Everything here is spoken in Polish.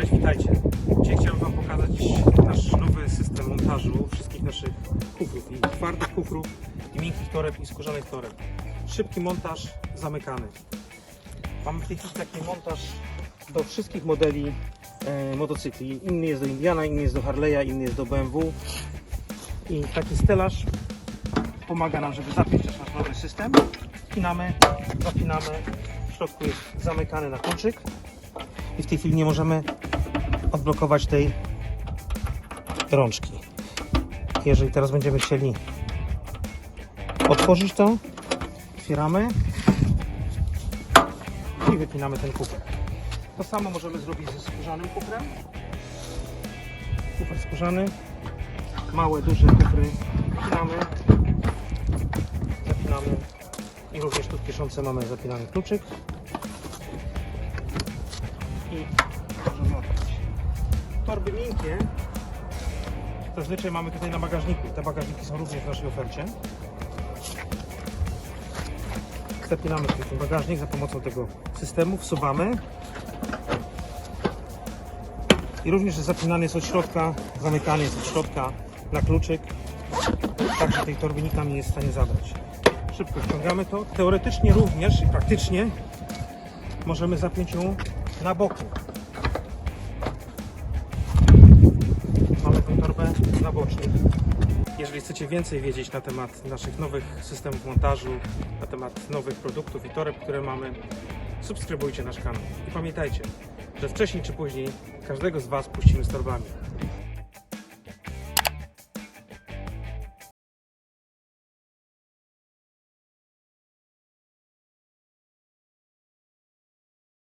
Cześć, witajcie. Dzisiaj chciałem Wam pokazać nasz nowy system montażu wszystkich naszych kufrów. I twardych kufrów, i miękkich toreb, i skórzanych toreb. Szybki montaż, zamykany. Mamy w tej chwili taki montaż do wszystkich modeli e, motocykli. Inny jest do Indiana, inny jest do Harley'a, inny jest do BMW. I taki stelaż pomaga nam, żeby zapiąć też nasz nowy system. Wpinamy, zapinamy. W środku jest zamykany na kluczyk. I w tej chwili nie możemy odblokować tej rączki. Jeżeli teraz będziemy chcieli otworzyć to, otwieramy i wypinamy ten kufer. To samo możemy zrobić ze skórzanym kufrem. Kufer skórzany, małe, duże kufry wypinamy, zapinamy i również tu w kieszonce mamy zapinany kluczyk i. Torby miękkie zazwyczaj mamy tutaj na bagażniku. Te bagażniki są również w naszej ofercie. Zapinamy sobie ten bagażnik za pomocą tego systemu, wsuwamy i również zapinany jest od środka, zamykany jest od środka na kluczyk, tak że tej torby nikt nam nie jest w stanie zabrać. Szybko ściągamy to. Teoretycznie również i praktycznie możemy zapiąć ją na boku. Jeżeli chcecie więcej wiedzieć na temat naszych nowych systemów montażu, na temat nowych produktów i toreb, które mamy, subskrybujcie nasz kanał. I pamiętajcie, że wcześniej czy później każdego z Was puścimy z torbami.